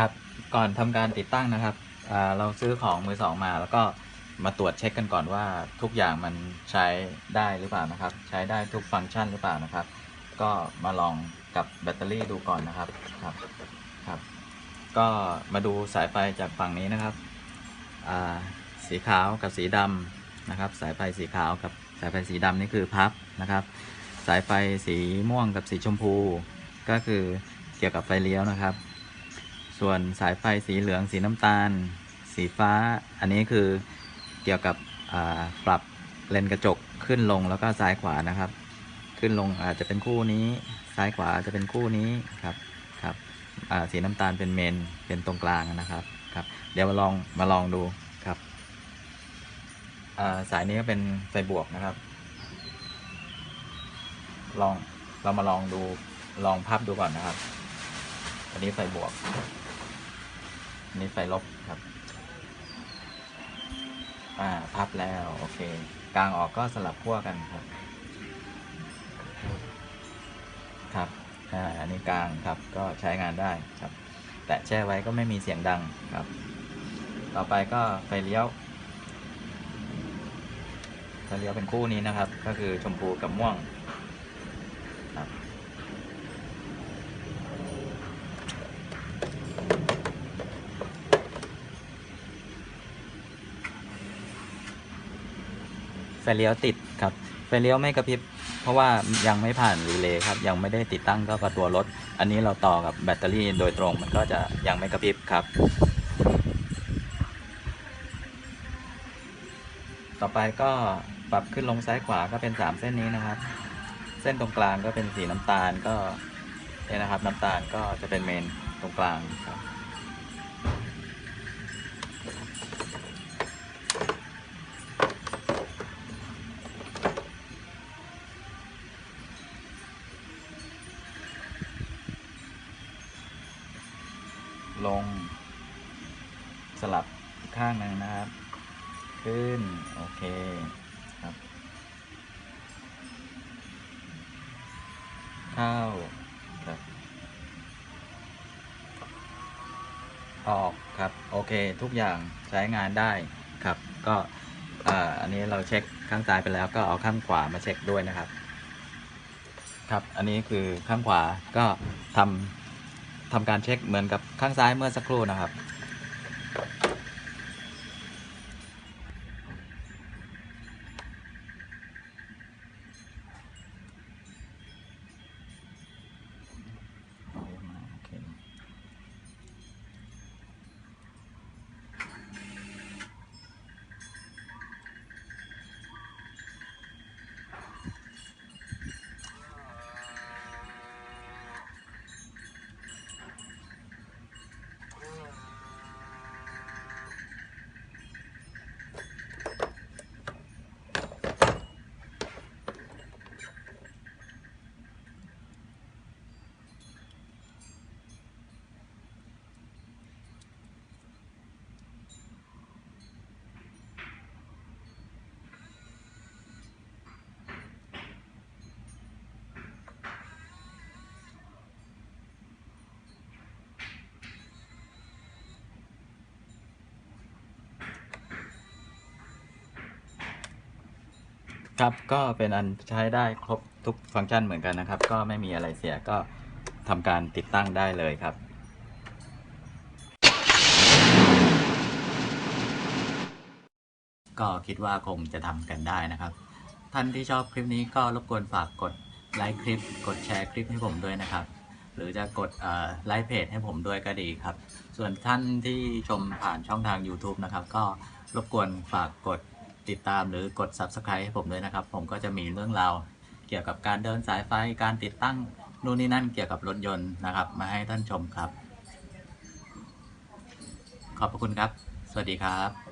ครับ ก่อนทำการติดตั้งนะครับเราซื้อของมือสองมา แล้วก็มาตรวจเช็คกันก่อนว่าทุกอย่างมันใช้ได้หรือเปล่านะครับ ใช้ได้ทุกฟังก์ชันหรือเปล่านะครับ ก็มาลองกับแบตเตอรี่ดูก่อนนะครับครับครับ ก็มาดูสายไฟจากฝั่งนี้นะครับสีขาวกับสีดำนะครับ สายไฟสีขาวกับสายไฟสีดำนี่คือพับนะครับ สายไฟสีม่วงกับสีชมพู ก็คือเกี่ยวกับไฟเลี้ยวนะครับ ส่วนสายไฟสีเหลืองสีน้ำตาล สีฟ้า อันนี้คือเกี่ยวกับปรับเลนกระจกขึ้นลงแล้วก็ซ้ายขวานะครับ ขึ้นลงอาจจะเป็นคู่นี้ ซ้ายขวาจะเป็นคู่นี้ครับครับสีน้ำตาลเป็นเมนเป็นตรงกลางนะครับครับ เดี๋ยวมาลองมาลองดูครับสายนี้ก็เป็นไฟบวกนะครับ ลองเรามาลองดูลองพับดูก่อนนะครับ อันนี้ไฟบวก นนี้ไฟลบครับ อ่า พับแล้ว โอเค กลางออกก็สลับขั้วกันครับ ครับ อ่า อันนี้กลางครับ ก็ใช้งานได้ครับ แตะแช่ไว้ก็ไม่มีเสียงดังครับ ต่อไปก็ไฟเลี้ยวไฟเลี้ยวเป็นคู่นี้นะครับ ก็คือชมพูกับม่วง เลี้ยวติดครับไฟเลี้ยวไม่กระพริบ เพราะว่ายังไม่ผ่านรีเลย์ครับ ยังไม่ได้ติดตั้งก็กับตัวรถ อันนี้เราต่อกับแบตเตอรี่โดยตรงมันก็จะยังไม่กระพริบครับ ต่อไปก็ปรับขึ้นลงซ้ายขวาก็เป็น 3 เส้นนี้นะครับ เส้นตรงกลางก็เป็นสีน้ำตาลก็เนี่ยนะครับ น้ำตาลก็จะเป็นเมนตรงกลางครับ ลง สลับข้างหนึ่งนะครับ ขึ้น โอเคครับ เข้าครับ ออกครับ โอเค ทุกอย่างใช้งานได้ครับ ก็อ่าอันนี้เราเช็คข้างซ้ายไปแล้วก็เอาข้างขวามาเช็คด้วยนะครับ ครับ อันนี้คือข้างขวาก็ทำ ทำการเช็คเหมือนกับข้างซ้ายเมื่อสักครู่นะครับ โอเค ครับก็เป็นอันใช้ได้ครบทุกฟังก์ชันเหมือนกันนะครับ ก็ไม่มีอะไรเสียก็ทำการติดตั้งได้เลยครับก็คิดว่าคงจะทำกันได้นะครับ ท่านที่ชอบคลิปนี้ก็รบกวนฝากกดไลค์คลิป กดแชร์คลิปให้ผมด้วยนะครับ หรือจะกดไลค์เพจให้ผมด้วยก็ดีครับ ส่วนท่านที่ชมผ่านช่องทาง YouTube นะครับ ก็รบกวนฝากกด ติดตามหรือกด Subscribe ให้ผมด้วยนะครับ ผมก็จะมีเรื่องราวเกี่ยวกับการเดินสายไฟการติดตั้งนู่นนี่นั่นเกี่ยวกับรถยนต์นะครับ มาให้ท่านชมครับ ขอบพระคุณครับ สวัสดีครับ